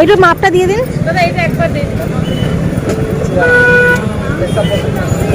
একটু মাপটা দিয়ে দিন।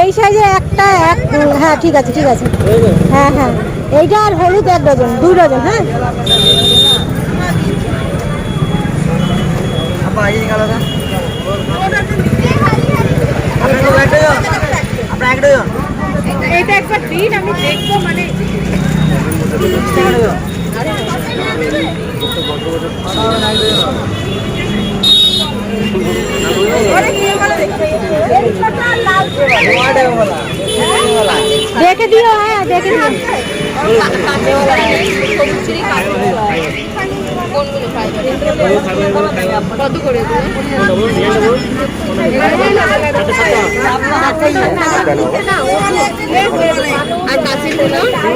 এই সাইজে একটা এক হ্যাঁ ঠিক আছে ঠিক আছে। হ্যাঁ হ্যাঁ। এইটা আর হলুদ এক ডজন দু ডজন হ্যাঁ। এটা একবার দিন আমি দেখব মানে দেখে দিও হ্যাঁ দেখে দিও। কত করে কাছের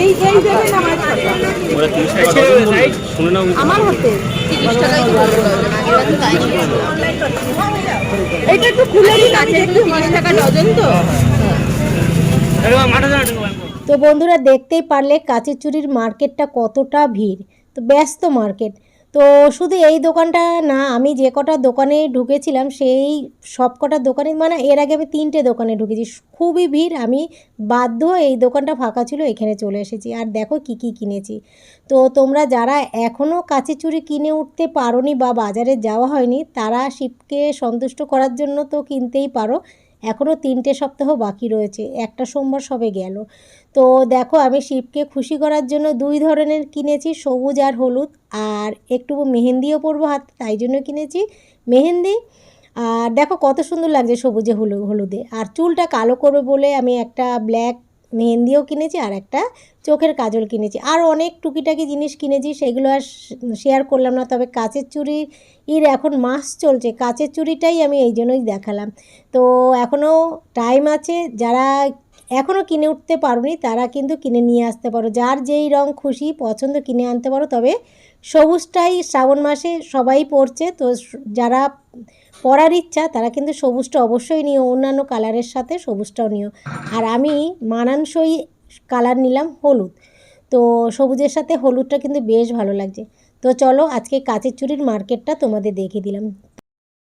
এই এই দেবেন আমার ওরা তিরিশ টাকা ডজন বলছে। শুনে নাও। আমার হতে। এটা একটু খুলে দিন তিরিশ টাকা ডজন তো। তো বন্ধুরা দেখতেই পারলে কাঁচের চুরির মার্কেটটা কতটা ভিড়। তো ব্যস্ত মার্কেট। তো শুধু এই দোকানটা না, আমি যে কটা দোকানে ঢুকেছিলাম, সেই সব কটা দোকানে মানে এর আগে আমি তিনটে দোকানে ঢুকেছি। খুবই ভিড়, আমি বাধ্য এই দোকানটা ফাঁকা ছিল, এখানে চলে এসেছি। আর দেখো কি কি কিনেছি। তো তোমরা যারা এখনও কাঁচের চুরি কিনে উঠতে পারোনি বা বাজারে যাওয়া হয়নি, তারা শিবকে সন্তুষ্ট করার জন্য তো কিনতেই পারো। এখনও তিনটে সপ্তাহ বাকি রয়েছে, একটা সোমবার সবে গেল। তো দেখো, আমি শিবকে খুশি করার জন্য দুই ধরনের কিনেছি, সবুজ আর হলুদ, আর একটু মেহেন্দিও পরবো হাত, তাই জন্য কিনেছি মেহেন্দি। আর দেখো, কত সুন্দর লাগছে সবুজে, হলু, হলুদে। আর চুলটা কালো করবে বলে আমি একটা ব্ল্যাক মেহেন্দিও কিনেছি আর একটা চোখের কাজল কিনেছি। আর অনেক টুকিটাকি জিনিস কিনেছি, সেগুলো আর শেয়ার করলাম না। তবে কাচের চুড়ি এখন মাস চলছে। কাচের চুড়িটাই আমি এই জন্যই দেখালাম। তো এখনও টাইম আছে, যারা এখনও কিনে উঠতে পারোনি, তারা কিন্তু কিনে নিয়ে আসতে পারো। যার যেই রং খুশি, পছন্দ কিনে আনতে পারো। তবে সবুজটাই শ্রাবণ মাসে সবাই পরছে, তো যারা পরার ইচ্ছা, তারা কিন্তু সবুজটা অবশ্যই নিও। অন্যান্য কালারের সাথে সবুজটাও নিও। আর আমি মানানসই কালার নিলাম হলুদ। তো সবুজের সাথে হলুদটা কিন্তু বেশ ভালো লাগছে। তো চলো, আজকে কাচের চুড়ির মার্কেটটা তোমাদের দেখিয়ে দিলাম।